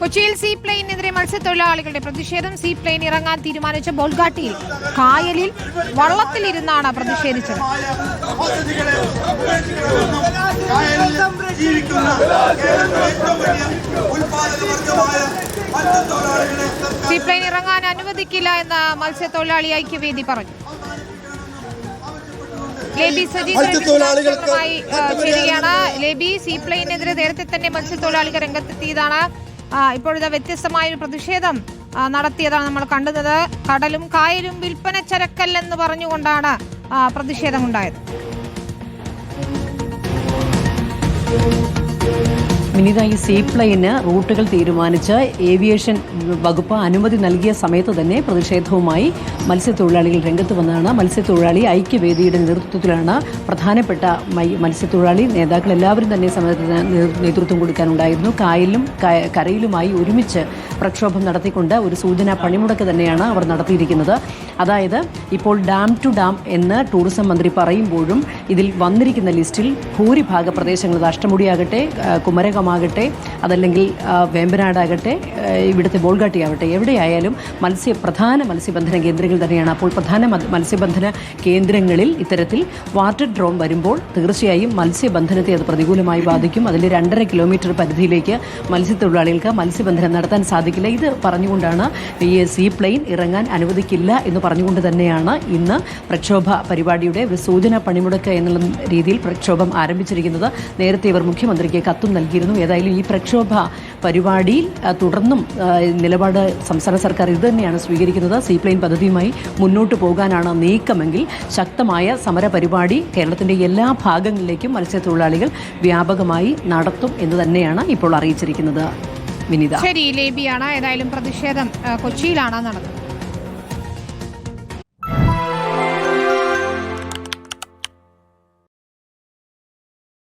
കൊച്ചിയിൽ സീ പ്ലെയിനെതിരെ മത്സ്യത്തൊഴിലാളികളുടെ പ്രതിഷേധം സീ പ്ലെയിൻ ഇറങ്ങാൻ തീരുമാനിച്ച ബോൾഗാട്ടിയിൽ കായലിൽ വള്ളത്തിലിരുന്നാണ് പ്രതിഷേധിച്ചത്. സീ പ്ലെയിൻ ഇറങ്ങാൻ അനുവദിക്കില്ല എന്ന് മത്സ്യത്തൊഴിലാളി ഐക്യവേദി പറഞ്ഞു. ലേബി സജീവമായി ചേരുകയാണ് ലേബി സീ പ്ലെയിനെതിരെ നേരത്തെ തന്നെ മത്സ്യത്തൊഴിലാളികൾ രംഗത്തെത്തിയതാണ്. ആ, ഇപ്പോഴിതാ വ്യത്യസ്തമായ ഒരു പ്രതിഷേധം നടത്തിയതാണ് നമ്മൾ കണ്ടത്. കടലും കായലും വിൽപ്പന ചരക്കല്ലെന്ന് പറഞ്ഞുകൊണ്ടാണ് പ്രതിഷേധമുണ്ടായത്. വിനീത ഈ സീപ്ലെയിന് റൂട്ടുകൾ തീരുമാനിച്ച് ഏവിയേഷൻ വകുപ്പ് അനുമതി നൽകിയ സമയത്ത് തന്നെ പ്രതിഷേധവുമായി മത്സ്യത്തൊഴിലാളികൾ രംഗത്ത് വന്നതാണ് മത്സ്യത്തൊഴിലാളി ഐക്യവേദിയുടെ നേതൃത്വത്തിലാണ് പ്രധാനപ്പെട്ട മത്സ്യത്തൊഴിലാളി നേതാക്കൾ എല്ലാവരും തന്നെ സമരത്തിന് നേതൃത്വം കൊടുക്കാനുണ്ടായിരുന്നു. കായലിലും കരയിലുമായി ഒരുമിച്ച് പ്രക്ഷോഭം നടത്തിക്കൊണ്ട് ഒരു സൂചനാ പണിമുടക്ക് തന്നെയാണ് അവർ നടത്തിയിരിക്കുന്നത്. അതായത് ഇപ്പോൾ ഡാം ടു ഡാം എന്ന് ടൂറിസം മന്ത്രി പറയുമ്പോഴും ഇതിൽ വന്നിരിക്കുന്ന ലിസ്റ്റിൽ ഭൂരിഭാഗ പ്രദേശങ്ങൾ അഷ്ടമുടിയാകട്ടെ ആ, കുമരകമാകട്ടെ അതല്ലെങ്കിൽ വേമ്പനാടാകട്ടെ ഇവിടുത്തെ ബോൾഗാട്ടിയാവട്ടെ എവിടെയായാലും മത്സ്യ പ്രധാന മത്സ്യബന്ധന കേന്ദ്രങ്ങൾ തന്നെയാണ്. അപ്പോൾ പ്രധാന മത്- മത്സ്യബന്ധന കേന്ദ്രങ്ങളിൽ ഇത്തരത്തിൽ വാട്ടർ ഡ്രോൺ വരുമ്പോൾ തീർച്ചയായും മത്സ്യബന്ധനത്തെ അത് പ്രതികൂലമായി ബാധിക്കും. അതിൽ രണ്ടര കിലോമീറ്റർ പരിധിയിലേക്ക് മത്സ്യത്തൊഴിലാളികൾക്ക് മത്സ്യബന്ധനം നടത്താൻ സാധിക്കില്ല. ഇത് പറഞ്ഞുകൊണ്ടാണ് ഈ സീ പ്ലെയിൻ ഇറങ്ങാൻ അനുവദിക്കില്ല എന്ന് പറഞ്ഞുകൊണ്ട് തന്നെയാണ് ഇന്ന് പ്രക്ഷോഭ പരിപാടിയുടെ ഒരു സൂചന പണിമുടക്ക് എന്നുള്ള രീതിയിൽ പ്രക്ഷോഭം ആരംഭിച്ചിരിക്കുന്നത്. നേരത്തെ ഇവർ മുഖ്യമന്ത്രിക്ക് കത്തും നൽകിയിരുന്നു. ഏതായാലും ഈ പ്രക്ഷോഭ പരിപാടിയിൽ തുടർന്നും നിലപാട് സംസ്ഥാന സർക്കാർ ഇത് തന്നെയാണ് സ്വീകരിക്കുന്നത്. സീ പ്ലെയിൻ പദ്ധതിയുമായി മുന്നോട്ട് പോകാനാണ് നീക്കമെങ്കിൽ ശക്തമായ സമര പരിപാടി കേരളത്തിന്റെ എല്ലാ ഭാഗങ്ങളിലേക്കും മത്സ്യത്തൊഴിലാളികൾ വ്യാപകമായി നടത്തും എന്ന് തന്നെയാണ് ഇപ്പോൾ അറിയിച്ചിരിക്കുന്നത്. വിനിത. ശരി ലേബിയാണ്. ഏതായാലും പ്രതിഷേധം കൊച്ചിയിലാണ് നടന്നത്.